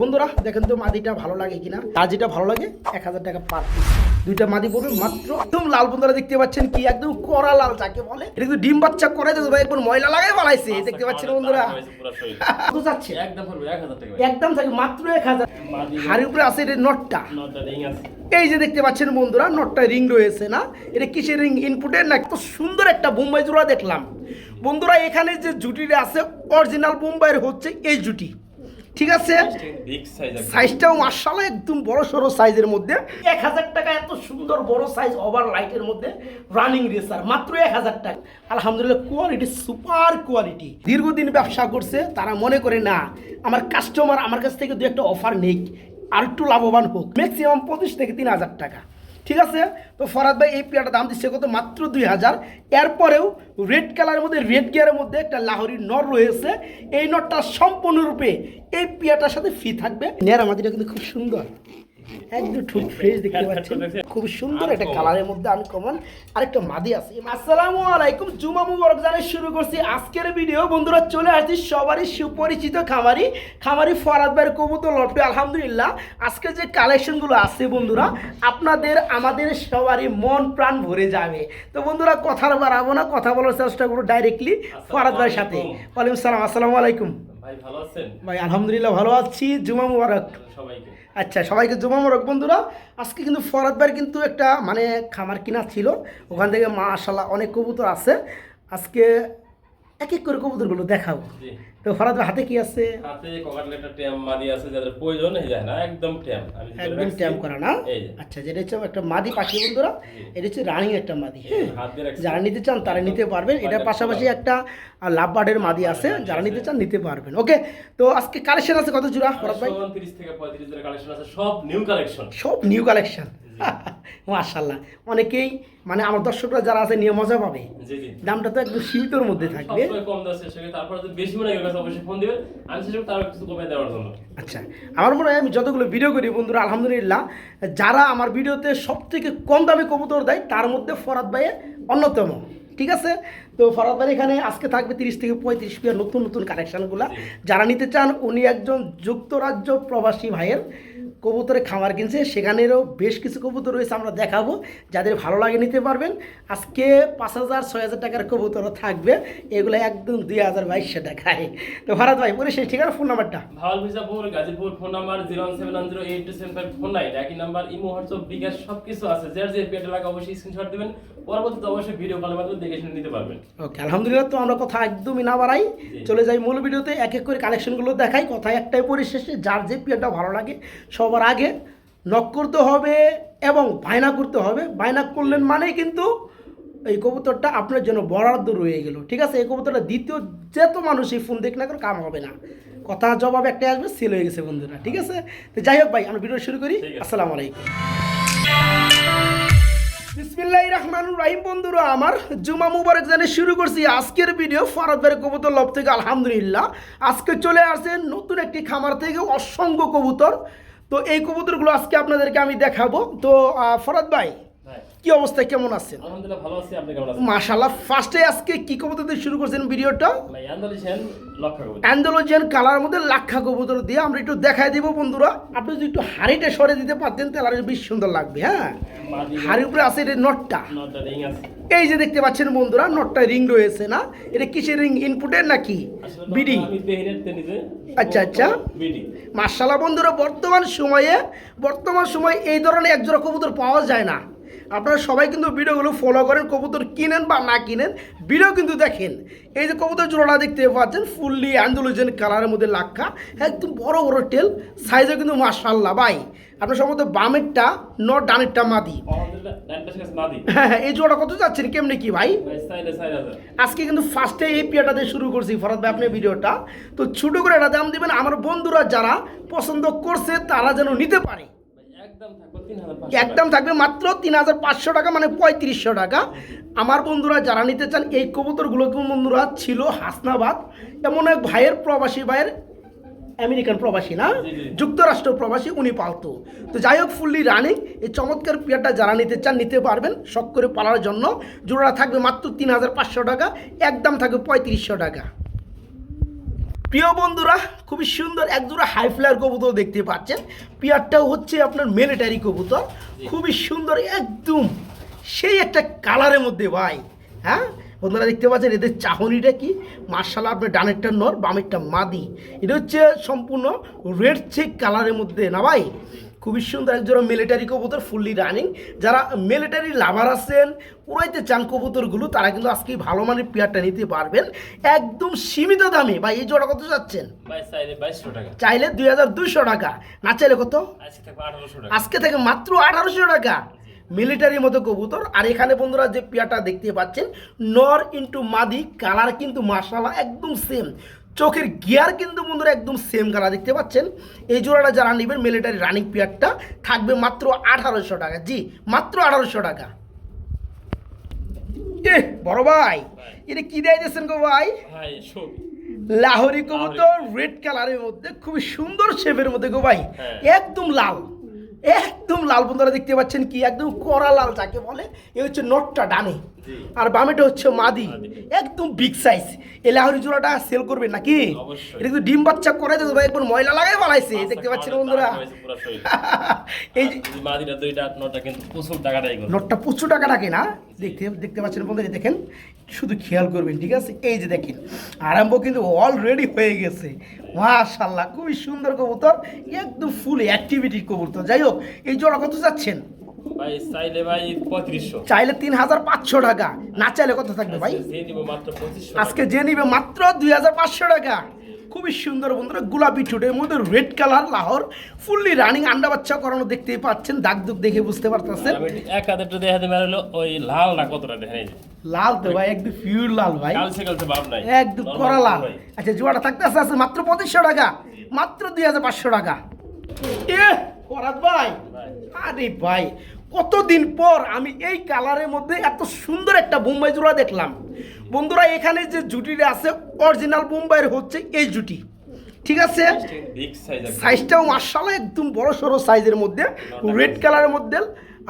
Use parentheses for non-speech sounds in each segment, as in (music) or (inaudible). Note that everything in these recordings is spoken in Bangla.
বন্ধুরা দেখেন তো মাদিটা ভালো লাগে কিনা? যেটা ভালো লাগে এক হাজার টাকা পার পিস দুইটা মাদি পড়বে মাত্র একদম লাল বন্ধুরা দেখতে পাচ্ছেন কি? একদম কড়া লাল যাকে বলে। এটা কিন্তু ডিম বাচ্চা করে তো ভাই একবার ময়লা লাগাই বানাইছে দেখতে পাচ্ছেন বন্ধুরা। কত যাচ্ছে? একদম থাকে মাত্র এক হাজার। হাড়ির উপরে আছে এটা নটটা। এই যে দেখতে পাচ্ছেন বন্ধুরা নটটা রিং রয়েছে না? এটা কিসের রিং ইনপুটের না এত সুন্দর একটা বোম্বাই জোড়া দেখলাম। বন্ধুরা এখানে যে জুটিটা আছে অরিজিনাল বোম্বাইয়ের হচ্ছে এই জুটি। ঠিক আছে? সাইজটাও মার্শাল্লাহ একদম বড় সড়ো সাইজের মধ্যে। এক হাজার টাকা এত সুন্দর বড় সাইজ ওভার লাইটের মধ্যে রানিং রেসার মাত্র এক হাজার টাকা। আলহামদুলিল্লাহ কোয়ালিটি সুপার কোয়ালিটি দীর্ঘদিন ব্যবসা করছে তারা মনে করে না আমার কাস্টমার আমার কাছ থেকে দু একটা অফার নেই আর একটু লাভবান হোক। ম্যাক্সিমাম পঁচিশ থেকে তিন হাজার টাকা। ঠিক আছে? তো ফরাদ ভাই, এই পেয়ারটার দাম দিচ্ছে কত? মাত্র দুই হাজার। এরপরেও রেড কালারের মধ্যে রেড গিয়ারের মধ্যে একটা লাহরি নর রয়েছে। এই নটটা সম্পূর্ণরূপে এই পেয়ারটার সাথে ফি থাকবে। নেয়ার আমাদের কিন্তু খুব সুন্দর। একদম ফ্রেশ দেখতে পাচ্ছেন। খুব সুন্দর একটা কালারের মধ্যে আনকমন আরেকটা মাদি আছে। আসসালামু আলাইকুম জুমা মুবারক শুরু করছি আজকের ভিডিও বন্ধুরা চলে আসছি সবারই সুপরিচিত খামারি খামারি ফরাদ ভাইয়ের কবুতর লটে আলহামদুলিল্লাহ আজকে যে কালেকশনগুলো আছে বন্ধুরা আপনাদের আমাদের সবারই মন প্রাণ ভরে যাবে। তো বন্ধুরা কথা বাড়াবো না কথা বলার চেষ্টা করব ডাইরেক্টলি ফরাদ ভাইয়ের সাথে। ওয়ালাইকুম সালাম আসসালামু আলাইকুম। ভাই ভালো আছেন? ভাই আলহামদুলিল্লাহ ভালো আছি জুমা মুবারক। সবাইকে। আচ্ছা সবাইকে জমা মোরক বন্ধুরা। আজকে কিন্তু ফরাদবার কিন্তু একটা মানে খামার কিনা ছিল। ওখান থেকে মা আশাল্লাহ অনেক কবুতর আছে। আজকে এক এক করে কবুতরগুলো দেখাবো তো ফরাদ ভাই হাতে কি আছে? হাতে একটা ট্যাম মাদি আছে যাদের প্রয়োজন হয়ে যায় না একদম ট্যাম আমি একদম ট্যাম করা না? আচ্ছা যেটা হচ্ছে একটা মাদি পাখি বন্ধুরা এটা হচ্ছে রানিং একটা মাদি হ্যাঁ? যারা নিতে চান তারা নিতে পারবেন। এটার পাশাপাশি একটা লাভ বার্ডের মাদি আছে যারা নিতে চান নিতে পারবেন। ওকে তো আজকে কালেকশন আছে কত জোড়া ফরাদ ভাই? একশো উনত্রিশ থেকে পঁয়ত্রিশ জনের কালেকশন আছে সব নিউ কালেকশন সব নিউ কালেকশন মাশাল্লাহ অনেকেই মানে আমার দর্শকরা যারা আছে নিয়ে মজা পাবে। দামটা তো একদম সীমিতর মধ্যে থাকবে। কম শেষ হয়ে বেশি মনে গেলে অবশ্যই ফোন দিবেন। আমি চেষ্টা তারও কিছু কমে দেওয়ার জন্য। আচ্ছা আমার মনে হয় আমি যতগুলো ভিডিও করি বন্ধুরা আলহামদুলিল্লাহ যারা আমার ভিডিওতে সব থেকে কম দামে কবুতর দেয় তার মধ্যে ফরাদ ভাইয়ের অন্যতম ঠিক আছে? তো ফরাদ ভাই এখানে আজকে থাকবে তিরিশ থেকে পঁয়ত্রিশ পিয়ার নতুন নতুন কালেকশানগুলো যারা নিতে চান উনি একজন যুক্তরাজ্য প্রবাসী ভাইয়ের কবুতরে খামার কিনছে সেখানেরও বেশ কিছু কবুতর রয়েছে আমরা দেখাবো। যাদের ভালো লাগে নিতে পারবেন আজকে পাঁচ হাজার ছয় হাজার টাকার কবুতরও থাকবে। এগুলো একদম দুই হাজার বাইশশো টাকায়। তো ভারত ভাই বলে সেই ঠিকানা ফোন নাম্বারটা Bhawal Vijapur Gazipur phone number zero seven one zero eight two seven five four nine একই নাম্বার ইমো হোয়াটসঅ্যাপ বিকাশ সব কিছু আছে। যার যে পেটে লাগা অবশ্যই স্ক্রিনশট দিবেন। পরবর্তীতে অবশ্যই ভিডিও কলের মাধ্যমে দেখে শুনে নিতে পারবেন। ওকে আলহামদুলিল্লাহ তো আমরা কথা একদমই না বাড়াই। চলে যাই মূল ভিডিওতে এক এক করে কালেকশনগুলো দেখাই। কথা একটাই পরিশেষে যার যে পিয়ারটা ভালো লাগে সবার আগে নক করতে হবে এবং বায়না করতে হবে। বায়না করলেন মানেই কিন্তু এই কবুতরটা আপনার জন্য বরাদ্দ রয়ে গেল। ঠিক আছে? এই কবুতরটা দ্বিতীয় যেত মানুষই ফোন দেখ না করে কাম হবে না। কথা জবাব একটাই আসবে সেল হয়ে গেছে বন্ধুরা। ঠিক আছে? তো যাই হোক ভাই আমরা ভিডিও শুরু করি। আসসালামু আলাইকুম। বিসমিল্লাহ রহমানুর রাহিম বন্ধুরা আমার জুমা মুবারক জানে শুরু করছি আজকের ভিডিও ফরাদ ভাইয়ের কবুতর লব থেকে আলহামদুলিল্লাহ। আজকে চলে আসছে নতুন একটি খামার থেকে অসংখ্য কবুতর। তো এই কবুতরগুলো আজকে আপনাদেরকে আমি দেখাবো। তো ফরাদ ভাই কি অবস্থা কেমন আছেন? আলহামদুলিল্লাহ ভালো আছি আপনি কেমন আছেন? মাশাআল্লাহ ফার্স্টে আজকে কি কবুতর দিয়ে শুরু করছেন ভিডিওটা? অ্যান্ডোলোজিয়ান কালার মধ্যে লাক্ষা কবুতর দিয়ে আমরা একটু দেখাই দিব বন্ধুরা। আপনি যদি একটু হাড়িটা সরে দিতে পারতেন তাহলে বেশ সুন্দর লাগবে হ্যাঁ? হাড়ির উপরে আছে এটা নটটা। এই যে দেখতে পাচ্ছেন বন্ধুরা নটটা রিং রয়েছে না? এটা কিসের রিং ইনপুটের নাকি? বিডি। আচ্ছা, আচ্ছা। বিডি। মার্শাল্লাহ বন্ধুরা বর্তমান সময়ে বর্তমান সময়ে এই ধরনের একজোড়া কবুতর পাওয়া যায় না। আপনারা সবাই কিন্তু ভিডিওগুলো ফলো করেন কবুতর কিনেন বা না কিনেন ভিডিও কিন্তু দেখেন। এই যে কবুতর জোড়াটা দেখতে পাচ্ছেন ফুললি অ্যান্ডোলোজেন কালারের মধ্যে লাক্ষা একদম বড় বড় টেল সাইজে কিন্তু মার্শাল্লাহ ভাই। আপনার সম্ভবত বামেরটা ন ডানেরটা মাদি। হ্যাঁ হ্যাঁ এই জোড়া কত যাচ্ছেন কেমনি কি ভাই? আজকে কিন্তু ফার্স্টে এই পিয়াটা দিয়ে শুরু করছি ফরাদ ভাই আপনি ভিডিওটা। তো ছোটো করে এটা দাম দিবেন আমার বন্ধুরা যারা পছন্দ করছে তারা যেন নিতে পারে। একদম থাকবে মাত্র তিন হাজার পাঁচশো টাকা মানে পঁয়ত্রিশশো টাকা। আমার বন্ধুরা যারা নিতে চান এই কবুতরগুলো বন্ধুরা ছিল হাসনাবাদ। এমন এক ভাইয়ের প্রবাসী ভাইয়ের আমেরিকান প্রবাসী না। যুক্তরাষ্ট্র প্রবাসী উনি পালতো। তো যাই হোক ফুললি রানিং। এই চমৎকার পেয়ারটা যারা নিতে চান নিতে পারবেন শখ করে পালার জন্য। জোড়া থাকবে মাত্র তিন হাজার পাঁচশো টাকা একদম থাকবে পঁয়ত্রিশশো টাকা। প্রিয় বন্ধুরা খুবই সুন্দর এক দুটো হাই ফ্লায়ার কবুতর দেখতে পাচ্ছেন। পিয়ারটাও হচ্ছে আপনার মিলিটারি কবুতর। খুবই সুন্দর একদম সেই একটা কালারের মধ্যে ভাই। হ্যাঁ? বন্ধুরা দেখতে পাচ্ছেন এদের চাহনিটা কি? মার্শাল আপনার ডানেরটা নর বামেরটা মাদি। এটা হচ্ছে সম্পূর্ণ রেড চেক কালারের মধ্যে না ভাই? খুবই সুন্দর একজোড়া মিলিটারি কবুতর ফুললি রানিং যারা মিলিটারি লাভার আছেন উড়াইতে চান কবুতরগুলো তারা কিন্তু আজকে ভালো মানের পেয়ারটা নিতে পারবেন। একদম সীমিত দামে। ভাই এই জোড়া কত যাচ্ছেন চাইলে দুই হাজার দুইশো টাকা। না চাইলে কত? আজকে থেকে মাত্র আঠারোশো টাকা। মিলিটারির মতো কবুতর। আর এখানে বন্ধুরা যে পেয়ারটা দেখতে পাচ্ছেন নর ইন্টু মাদি কালার কিন্তু মাসালা একদম সেম চোখের গিয়ার কিন্তু বন্ধুরা একদম সেম কালার দেখতে পাচ্ছেন। এই জোড়াটা যারা নেবেন মিলিটারি রানিং পেয়ারটা থাকবে মাত্র আঠারোশো টাকা। জি মাত্র আঠারোশো টাকা। এ বড় ভাই এটা কি দেয় দিয়েছেন গো ভাই? লাহোরি কবুতর রেড কালারের মধ্যে খুবই সুন্দর শেপের মধ্যে গো ভাই। হ্যাঁ। একদম লাল। একদম লাল বন্ধুরা দেখতে পাচ্ছেন কি? একদম কড়া লাল যাকে বলে এ হচ্ছে নটটা ডানে। আর বামেটা হচ্ছে মাদি। একদম বিগ সাইজ এই লাহোরি জোড়াটা সেল করবেন নাকি? এটা কিন্তু ডিম বাচ্চা করে তো ভাই একবার ময়লা লাগাই ফেলাইছে (laughs) দেখতে পাচ্ছেন বন্ধুরা। এই এই দুইটা নটা কিন্তু প্রচুর টাকাটাই করে নোটটা প্রচুর টাকা রাখে না? দেখতে দেখতে পাচ্ছেন বন্ধুরা দেখেন শুধু খেয়াল করবেন ঠিক আছে? এই যে দেখেন আরম্ভ কিন্তু অলরেডি হয়ে গেছে। মাশাল্লাহ খুবই সুন্দর কবুতর একদম ফুল অ্যাক্টিভিটির কবুতর। যাই হোক এই জোড়া কত যাচ্ছেন ভাই চাইলে ভাই পঁয়ত্রিশশো। চাইলে তিন হাজার পাঁচশো টাকা। না চাইলে কত থাকবে ভাই? আজকে যে নিবে মাত্র দুই হাজার পাঁচশো টাকা। খুবই সুন্দর বন্ধুরা গোলাপি ঠোঁটের মধ্যে red colour Lahore fully running আন্ডা বাচ্চা করানো দেখতেই পাচ্ছেন দাগ দুগ দেখে বুঝতে পারতেছেন। এক হাজারটা দেখাতে মেরালো ওই লাল না কতটা দেখেন লাল তো ভাই একদম পিওর লাল ভাই। কালসে কালসে ভাব নাই। একদম করা লাল। আচ্ছা জোয়াটা থাকতে আছে আছে মাত্র পঁচিশশো টাকা। মাত্র দুই হাজার পাঁচশো টাকা। এ ফরাদ ভাই। আরে ভাই কতদিন পর আমি এই কালারের মধ্যে এত সুন্দর একটা বোম্বাই জোড়া দেখলাম। বন্ধুরা এখানে যে জুটিটা আছে অরিজিনাল বোম্বাইয়ের হচ্ছে এই জুটি। ঠিক আছে? সাইজটাও মার্শাল্লাহ একদম বড় সড়ো সাইজের মধ্যে রেড কালারের মধ্যে।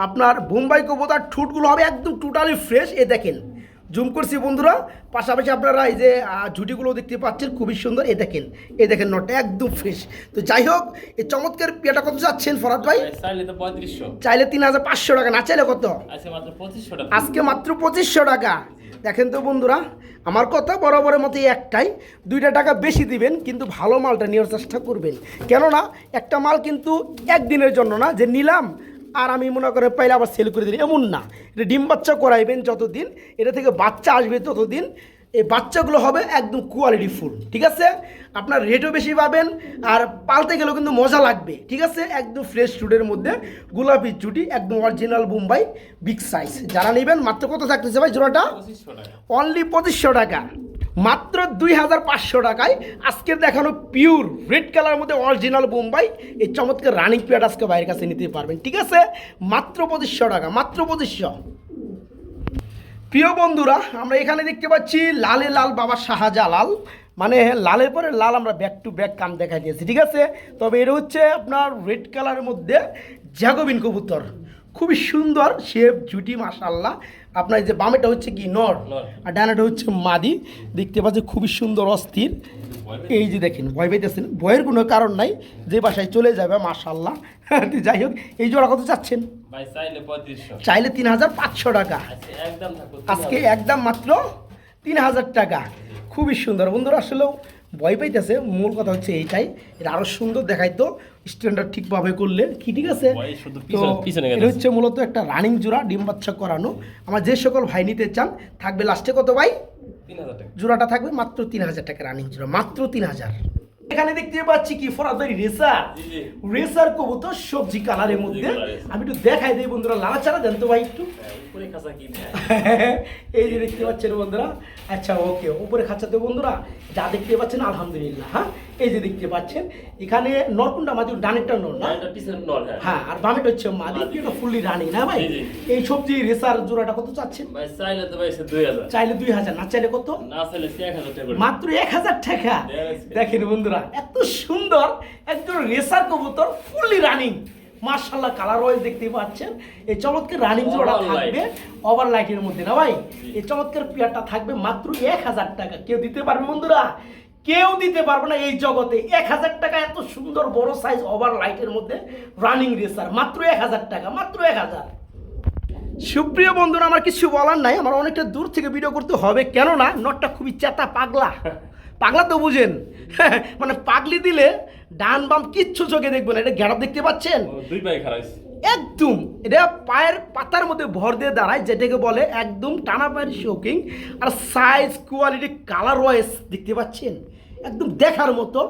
আপনার বোম্বাই কবুতার ঠুটগুলো হবে একদম টোটালি ফ্রেশ এ দেখেন। জুম করছি বন্ধুরা। পাশাপাশি আপনারা এই যে ঝুটিগুলো দেখতে পাচ্ছেন খুবই সুন্দর। এ দেখেন এ দেখেন নটটা একদম ফ্রেশ তো যাই হোক এই চমৎকার পেয়াটা কত চাচ্ছেন ফরাদ ভাই? চাইলে তো পঁয়ত্রিশশো। চাইলে তিন হাজার পাঁচশো টাকা না চাইলে কত? আজকে মাত্র পঁচিশশো টাকা। আজকে মাত্র পঁচিশশো টাকা। দেখেন তো বন্ধুরা আমার কথা বরাবরের মতো একটাই। দুইটা টাকা বেশি দিবেন কিন্তু ভালো মালটা নেওয়ার চেষ্টা করবেন। কেননা একটা মাল কিন্তু একদিনের জন্য না যে নিলাম আর আমি মনে করে পাইলে আবার সেল করে দিই এমন না। এটা ডিম বাচ্চা করাইবেন যতদিন এটা থেকে বাচ্চা আসবে ততদিন। এই বাচ্চাগুলো হবে একদম কোয়ালিটি ফুল ঠিক আছে? আপনার রেটও বেশি পাবেন আর পালতে গেলেও কিন্তু মজা লাগবে ঠিক আছে? একদম ফ্রেশ ফুডের মধ্যে গোলাপি চুটি একদম অরিজিনাল বোম্বাই বিগ সাইজ যারা নেবেন মাত্র কত থাকতেছে ভাই জোড়াটা? অনলি পঁচিশশো টাকা। মাত্র দুই হাজার পাঁচশো টাকায় আজকের দেখানো পিওর রেড কালার মধ্যে অরিজিনাল বোম্বাই এই চমৎকার রানিং পেয়ার আজকে বাইরের কাছে নিতে পারবেন, ঠিক আছে? মাত্র পঁচিশশো টাকা, মাত্র পঁচিশশো। প্রিয় বন্ধুরা, আমরা এখানে দেখতে পাচ্ছি লালে লাল বাবা শাহজালাল। মানে লালের পরে লাল আমরা ব্যাক টু ব্যাক কাম দেখাই দিয়েছি, ঠিক আছে? তবে এটা হচ্ছে আপনার রেড কালারের মধ্যে জ্যাগোবিন কবুতর। খুবই সুন্দর শেপ জুটি মাশাল্লাহ আপনার এই যে বামেটা হচ্ছে কি নর। আর ডানাটা হচ্ছে মাদি। দেখতে পাচ্ছি খুবই সুন্দর অস্থির। এই যে দেখেন ভয় পাইতেছেন। ভয়ের কোনো কারণ নাই যে বাসায় চলে যাবে মাশাল্লাহ (laughs) যাই হোক এই জোড়া কত চাচ্ছেন? চাইলে তিন হাজার পাঁচশো টাকা। আজকে একদম থাকব আজকে একদম মাত্র তিন হাজার টাকা। খুবই সুন্দর। বন্ধুরা আসলেও ভয় পাইতেছে। মূল কথা হচ্ছে এইটাই। এটা আরও সুন্দর দেখাইতো। স্ট্যান্ডার্ড ঠিকভাবে করলে কি ঠিক আছে? তো। এটা হচ্ছে মূলত একটা রানিং জোড়া ডিম বাচ্চা করানো। আমার যে সকল ভাই নিতে চান থাকবে লাস্টে কত ভাই? জোড়াটা থাকবে মাত্র তিন হাজার টাকা রানিং জোড়া মাত্র তিন হাজার। এখানে দেখতে পাচ্ছি কি? ফরাদারি রেসার। রেসার কবুতর সবজি কালারের মধ্যে। আমি একটু দেখাই দিই বন্ধুরা লালাচারা দেন তো ভাই একটু। হ্যাঁ? (laughs) এই যে দেখতে পাচ্ছেন বন্ধুরা। আচ্ছা ওকে উপরে খাঁচাতে বন্ধুরা যা দেখতে পাচ্ছেন আলহামদুলিল্লাহ হ্যাঁ? এই যে দেখতে পাচ্ছেন এখানে নরকুন্ডা মাদি ডানেরটা নর না? নর, হ্যাঁ। হ্যাঁ আর বামেটা হচ্ছে মাদি। এটা ফুললি রানি না ভাই। এই সবজি রেসার জোড়াটা কত চাচ্ছেন? ভাই চাইলে তো ভাই সে দুই হাজার। চাইলে দুই হাজার না চাইলে কত? না চাইলে সে এক হাজার টাকা। মাত্র এক হাজার টাকা। দেখেন বন্ধুরা এত সুন্দর একজন রেসার কবুতর ফুললি রানিং মার্শাল্লাহ কালার ওয়াইজ দেখতে পাচ্ছেন। এই চমৎকার রানিং জোড়া. থাকবে ওভার লাইটের মধ্যে না ভাই? এই চমৎকার পেয়ারটা থাকবে মাত্র এক হাজার টাকা। কেউ দিতে পারবে বন্ধুরা? কেউ দিতে পারবে না এই জগতে। এক হাজার টাকা এত সুন্দর বড় সাইজ ওভার লাইটের মধ্যে রানিং রেসার মাত্র এক হাজার টাকা, মাত্র এক হাজার। সুপ্রিয় বন্ধুরা, আমার কিছু বলার নাই, আমার অনেকটা দূর থেকে ভিডিও করতে হবে। কেননা, নটটা খুবই চেতা পাগলা। পাগলা তো বুঝেন। (laughs) মানে পাগলি দিলে ডান বাম কিচ্ছু চোখে দেখবেন এটা গ্যারাপ দেখতে পাচ্ছেন? দুই পায়ে খারাপ। একদম এটা পায়ের পাতার মধ্যে ভর দিয়ে দাঁড়ায় যেটাকে বলে একদম টানা পায়ের শোকিং আর সাইজ কোয়ালিটি কালার ওয়াইজ দেখতে পাচ্ছেন? একদম দেখার মতো।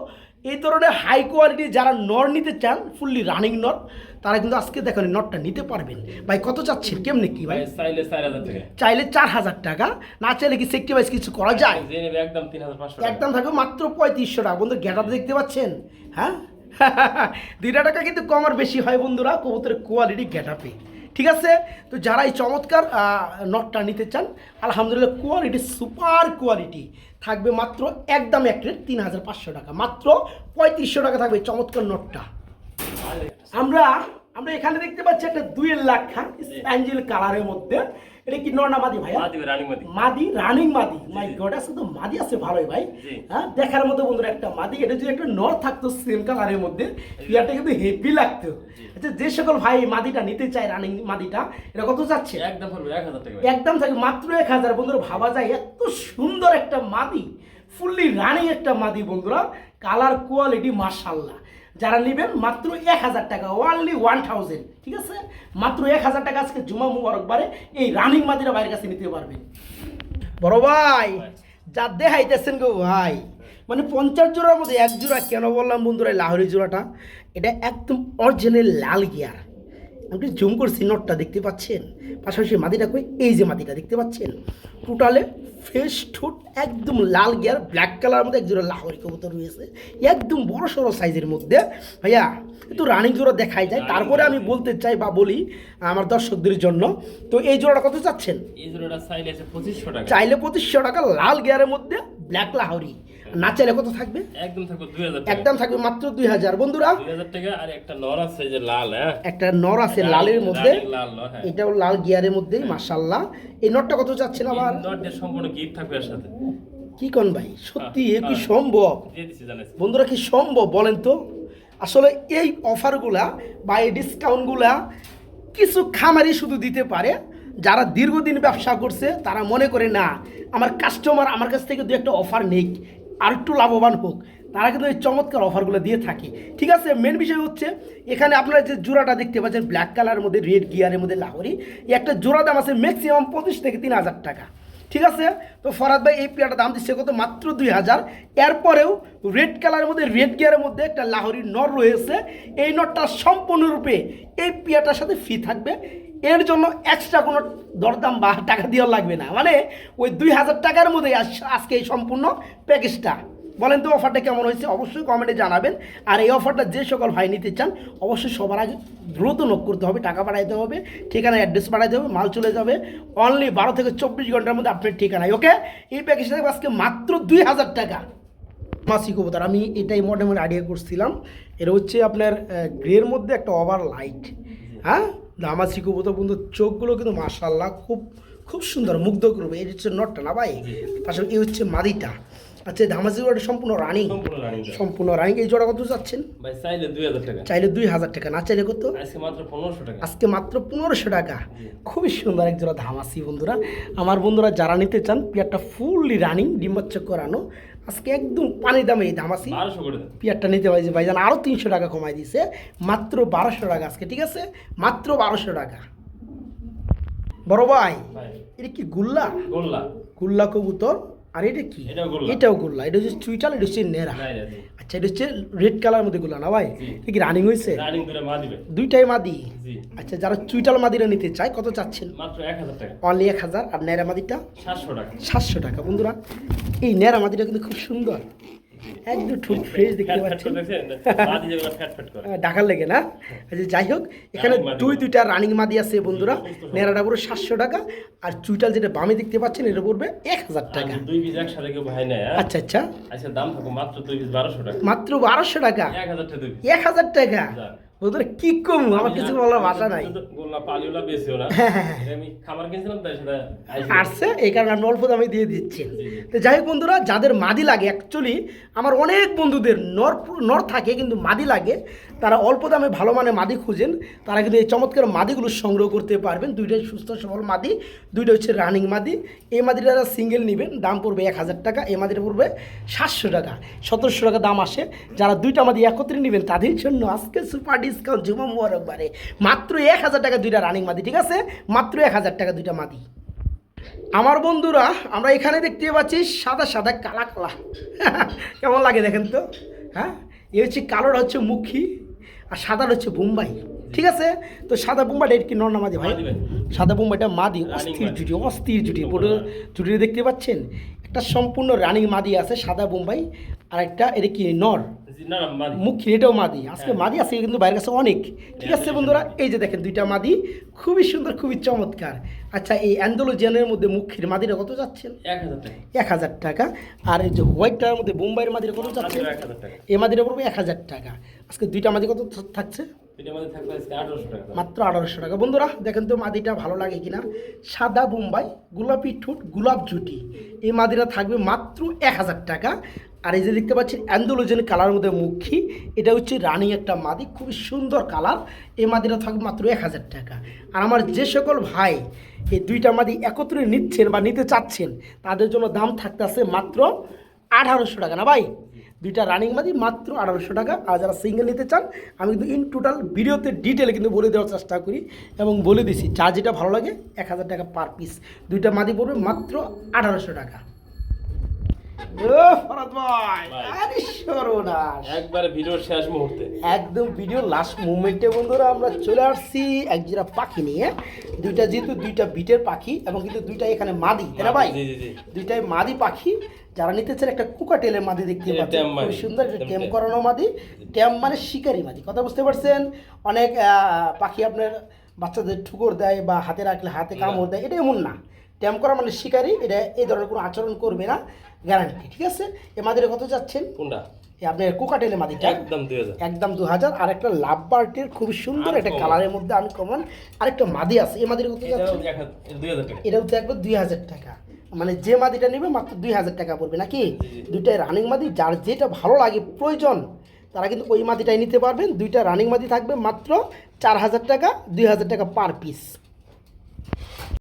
এই ধরনের হাই কোয়ালিটি যারা নর নিতে চান ফুললি রানিং নর তারা কিন্তু আজকে দেখেন নটটা নিতে পারবেন। ভাই কত চাচ্ছেন? কেমনি কি ভাই? চাইলে চার হাজার টাকা। চাইলে চার হাজার টাকা না চাইলে কি সেক্টি বাইজ কিছু করা যায়? একদম তিন হাজার পাঁচশো একদম থাকবে মাত্র পঁয়ত্রিশশো টাকা। বন্ধু গেটাপ দেখতে পাচ্ছেন? হ্যাঁ? দুইটা টাকা কিন্তু কম আর বেশি হয় বন্ধুরা, কবুতরের কোয়ালিটি গেটাপে ঠিক আছে? তো যারা এই চমৎকার নটটা নিতে চান, আলহামদুলিল্লাহ কোয়ালিটি সুপার কোয়ালিটি থাকবে মাত্র একদম এক রেট তিন হাজার পাঁচশো টাকা। মাত্র পঁয়ত্রিশশো টাকা থাকবে চমৎকার নটটা আমরা আমরা এখানে দেখতে পাচ্ছি একটা দুইয়ের লাখা স্প্যাঞ্জেল কালারের মধ্যে এটা কি নর্নামাদি ভাইয়া? মা দিবে রানী মাদি মাদি। রানিং মাদি মাই গড আছে তো মাদি আছে ভালোই ভাই। হ্যাঁ দেখার মতো বন্ধুরা একটা মাদি। এটা যদি একটা নর থাকতো সেম কালারের মধ্যে পিয়ারটা কিন্তু হেভি লাগতো। আচ্ছা যে সকল ভাই মাদিটা নিতে চায় রানিং মাদিটা এটা কত যাচ্ছে? একদম এক হাজার টাকা। একদম থাকে মাত্র এক হাজার। বন্ধুরা ভাবা যায় এত সুন্দর একটা মাদি। ফুললি রানিং একটা মাদি বন্ধুরা। কালার কোয়ালিটি মার্শাল্লাহ যারা নেবেন মাত্র এক হাজার টাকা ওনলি ওয়ান থাউজেন্ড ঠিক আছে? মাত্র এক হাজার টাকা আজকে জুমা মুবারকবারে এই রানিং মাদিরা বাইরের কাছে নিতে পারবেন বড় ভাই, যা দেখাইতেছেন গো ভাই। মানে পঞ্চাশ জোড়ার মধ্যে এক জোড়া কেন বললাম বন্ধুরা লাহোরি জোড়াটা? এটা একদম অরিজিনাল লাল গিয়ার। আপনি জুম করছি নটটা দেখতে পাচ্ছেন? পাশাপাশি মাদিটা কই এই যে মাদিটা দেখতে পাচ্ছেন? টোটালে ফেস ঠোঁট একদম লাল গিয়ার ব্ল্যাক কালার মধ্যে একজোড়া লাহরি কবুতর রয়েছে। একদম বড় সড়ো সাইজের মধ্যে। ভাইয়া একটু রানিং জোড়া দেখাই যায়। তারপরে আমি বলতে চাই বা বলি আমার দর্শকদের জন্য। তো এই জোড়াটা কত চাচ্ছেন? এই জোড়াটা চাইলে পঁচিশশো টাকা। চাইলে পঁচিশশো টাকা লাল গিয়ারের মধ্যে ব্ল্যাক লাহোরি। না চাইলে কত থাকবে? একদম থাকবে দুই হাজার টাকা। একদম থাকবে মাত্র দুই হাজার। বন্ধুরা দুই হাজার টাকা আর একটা নর আছে যে লাল হ্যাঁ? একটা নর আছে লালের মধ্যে। লাল হ্যাঁ। এটাও লাল গিয়ারের মধ্যেই মার্শাল্লাহ এই নটটা কত যাচ্ছেন আবার? এই নরটা সম্পূর্ণ গিফট থাকবে এর সাথে। কি কন ভাই? সত্যি এ কি হ্যাঁ। সম্ভব? বন্ধুরা কি সম্ভব বলেন তো? আসলে এই অফারগুলা বা এই ডিসকাউন্টগুলা কিছু খামারি শুধু দিতে পারে। যারা দীর্ঘদিন ব্যবসা করছে তারা মনে করে না আমার কাস্টমার আমার কাছ থেকে দু একটা অফার নেই। আর একটু লাভবান হোক। তারা কিন্তু এই চমৎকার অফারগুলো দিয়ে থাকে। ঠিক আছে মেন বিষয় হচ্ছে, এখানে আপনারা যে জোড়াটা দেখতে পাচ্ছেন ব্ল্যাক কালারের মধ্যে রেড গিয়ারের মধ্যে লাহরি। একটা জোড়া দাম আছে ম্যাক্সিমাম পঁচিশ থেকে তিন হাজার টাকা। ঠিক আছে? তো ফরাদ ভাই এই প্লেয়ারটা দাম দিচ্ছে কত? মাত্র দুই হাজার। এরপরেও রেড কালারের মধ্যে রেড গিয়ারের মধ্যে একটা লাহরির নর রয়েছে। এই নটটা সম্পূর্ণরূপে এই পেয়ারটার সাথে ফি থাকবে। এর জন্য এক্সট্রা কোনো দরদাম বা টাকা দেওয়া লাগবে না। মানে ওই দুই হাজার টাকার মধ্যে আজকে এই সম্পূর্ণ প্যাকেজটা বলেন তো অফারটা কেমন হয়েছে? অবশ্যই কমেন্টে জানাবেন। আর এই অফারটা যে সকল ভাই নিতে চান অবশ্যই সবার আগে দ্রুত নোক করতে হবে টাকা পাঠাইতে হবে ঠিকানা অ্যাড্রেস পাঠাইতে হবে মাল চলে যাবে। অনলি বারো থেকে চব্বিশ ঘণ্টার মধ্যে আপনার ঠিকানায় ওকে এই প্যাকেজটা আজকে মাত্র দুই হাজার টাকা। মাসি কবুতর আমি এটাই মোটামুটি আইডিয়া করছিলাম। এটা হচ্ছে আপনার গ্রের মধ্যে একটা ওভার লাইট হ্যাঁ? দামাসি কবুতর বন্ধু চোখগুলো কিন্তু মাশাল্লাহ খুব খুব সুন্দর মুগ্ধ করবে। এটা হচ্ছে নটটা না ভাই? পাশাপাশি এই হচ্ছে মাদিটা। আচ্ছা ধামাসি জোড়াটা সম্পূর্ণ রানিং সম্পূর্ণ রানিং সম্পূর্ণ রানিং এই জোড়া কত যাচ্ছেন ভাই চাইলে দুই হাজার টাকা। চাইলে দুই হাজার টাকা না চাইলে কত? আজকে মাত্র পনেরোশো টাকা। আজকে মাত্র পনেরোশো টাকা। খুবই সুন্দর এক জোড়া ধামাসি বন্ধুরা। আমার বন্ধুরা যারা নিতে চান পেয়ারটা ফুললি রানিং ডিম্বাচ্ছ করানো। আজকে একদম পানি দামে এই দেন। পেয়ারটা নিতে পারি যে ভাইজান আরও তিনশো টাকা কমাই দিছে। মাত্র বারোশো টাকা আজকে ঠিক আছে? মাত্র বারোশো টাকা। বড় ভাই। এটা কি গুল্লা? গোল্লা। গুল্লা কবুতর। আর এটা কি? এটাও গোল্লা। এটা হচ্ছে চুইটাল এটা হচ্ছে নেরা আচ্ছা এটা হচ্ছে রেড কালার মধ্যে গোল্লা না ভাই। এটা কি রানিং হয়েছে? দুইটাই মাদি? আচ্ছা যারা চুইটাল মাদিরা নিতে চায় কত চাচ্ছেন? অনলি এক হাজার আর নেরা মাদিটা? সাতশো টাকা। সাতশো টাকা। বন্ধুরা এই নেরা মাদিটা কিন্তু খুব সুন্দর। একদম ঠুট ফ্রেশ দেখতে পাচ্ছেন। (laughs) ঢাকার লেগে না? আচ্ছা যাই হোক এখানে দুই দুইটা রানিং মাদি আছে বন্ধুরা। নেড়াটা পুরো সাতশো টাকা। আর চুইটাল যেটা বামে দেখতে পাচ্ছেন এটা পড়বে এক হাজার টাকা। দুই পিস একসাথে কেউ ভাই নেয় হ্যাঁ? আচ্ছা আচ্ছা। আচ্ছা দাম থাকো মাত্র দুই পিস বারোশো টাকা। মাত্র বারোশো টাকা? এক হাজার টাকা এক হাজার টাকা? যা। বন্ধুরা কি কম? আমার কিছু বলার ভাষা নাই। তাই সেটা আইসে। আসছে এই কারণে আমি অল্প দামে দিয়ে দিচ্ছি। তো যাই হোক বন্ধুরা যাদের মাদি লাগে অ্যাকচুয়ালি আমার অনেক বন্ধুদের নর নর থাকে কিন্তু মাদি লাগে। তারা অল্প দামে ভালো মানে মাদি খুঁজেন। তারা কিন্তু এই চমৎকার মাদিগুলো সংগ্রহ করতে পারবেন। দুইটাই সুস্থ, সবল মাদি, দুইটা হচ্ছে রানিং মাদি। এই মাদিটা যারা সিঙ্গেল নেবেন, দাম পড়বে এক হাজার টাকা। এই মাদিটা পড়বে সাতশো টাকা, সতেরোশো টাকা দাম আসে। যারা দুইটা মাদি একত্রে নেবেন, তাদের জন্য আজকে সুপার ডিসকাউন্ট জুমা মোবারকবারে। মাত্র এক হাজার টাকা দুইটা রানিং মাদি, ঠিক আছে? মাত্র এক হাজার টাকা দুইটা মাদি। আমার বন্ধুরা, আমরা এখানে দেখতে পাচ্ছি সাদা সাদা, কালা কালা। (laughs) কেমন লাগে দেখেন তো? হ্যাঁ? এ হচ্ছে কালোটা হচ্ছে মুখী। আর সাদার হচ্ছে বোম্বাই ঠিক আছে? তো সাদা বোম্বাইটা এটা কি নর্নামাদি মাদি ভাই? সাদা বোম্বাইটা মাদি অস্থির জুটি অস্থির জুটি পুরো জুটি দেখতে পাচ্ছেন? একটা সম্পূর্ণ রানিং মাদি আছে সাদা বোম্বাই আর একটা এটা কি নর? মুখী এটাও মাদি। আজকে হ্যাঁ। মাদি আছে কিন্তু বাইরের কাছে অনেক। ঠিক আছে বন্ধুরা? এই যে দেখেন দুইটা মাদি। খুবই সুন্দর খুবই চমৎকার। আচ্ছা এই অ্যান্ডোলোজিয়ানের মধ্যে মুখির মাদিরা কত যাচ্ছেন? এক হাজার টাকা। আর এই যে হোয়াইটটার মধ্যে বোম্বাইয়ের মাদিরা কত যাচ্ছেন এই মাদিরা পড়বে এক হাজার টাকা। আজকে দুইটা মাদি কত থাকছে? আজকে মাত্র আঠারোশো টাকা। বন্ধুরা দেখেন তো মাদিটা ভালো লাগে কিনা? সাদা বোম্বাই গোলাপি ঠোঁট গোলাপ জুটি এই মাদিরা থাকবে মাত্র এক হাজার টাকা। আর এই যে দেখতে পাচ্ছেন, অ্যান্ডোলোজেন কালার মধ্যে মুখী। এটা হচ্ছে রানিং একটা মাদি, খুবই সুন্দর কালার। এই মাদিটা থাকবে মাত্র এক হাজার টাকা। আর আমার যে সকল ভাই এই দুইটা মাদি একত্রে নিচ্ছেন বা নিতে চাচ্ছেন, তাদের জন্য দাম থাকতেছে মাত্র আঠারোশো টাকা। না ভাই? দুইটা রানিং মাদি মাত্র আঠারোশো টাকা। আর যারা সিঙ্গেল নিতে চান, আমি কিন্তু ইন টোটাল ভিডিওতে ডিটেলে কিন্তু বলে দেওয়ার চেষ্টা করি এবং বলে দিছি, যা যেটা ভালো লাগে এক হাজার টাকা পার পিস দুইটা মাদি পড়বে মাত্র আঠারোশো টাকা ও, ফরাদ ভাই, ভাই। আরে সর্বনাশ। একবারে ভিডিওর শেষ মুহূর্তে। একদম ভিডিও লাস্ট মুভমেন্টে বন্ধুরা আমরা চলে আসছি এক জিরা পাখি নিয়ে। দুইটা যেহেতু দুইটা বিটের পাখি এবং কিন্তু দুইটা এখানে মাদি তাই ভাই? জি, জি, জি। দুইটাই মাদি পাখি। যারা নিতে চান একটা কুকাটেলের মাদি দেখতে পাচ্ছেন। খুব সুন্দর একটা ট্যাম। করানো মাদি। ট্যাম মানে শিকারি মাদি কথা বুঝতে পারছেন? অনেক আহ, পাখি আপনার বাচ্চাদের ঠুকর দেয় বা হাতে রাখলে হাতে কামড় দেয় এটা এমন না। ট্যাম করা মানে শিকারি এটা এই ধরনের কোনো আচরণ করবে না গ্যারান্টি ঠিক আছে? এ মাদিরে কত যাচ্ছেন? কোনটা? আপনার কোকাটেলের মাদিটা একদম দুই হাজার। একদম দু হাজার। আর একটা লাভ বার্টের খুব সুন্দর একটা কালারের মধ্যে আমি কমন আরেকটা মাদি আছে এ মাদির কত যাচ্ছে এটা এটাও তো একবার দুই হাজার টাকা। মানে যে মাদিটা নেবে মাত্র দুই হাজার টাকা পড়বে নাকি। দুইটাই রানিং মাদি যার যেটা ভালো লাগে প্রয়োজন তারা কিন্তু ওই মাদিটাই নিতে পারবেন। দুইটা রানিং মাদি থাকবে মাত্র চার হাজার টাকা দুই হাজার টাকা পার পিস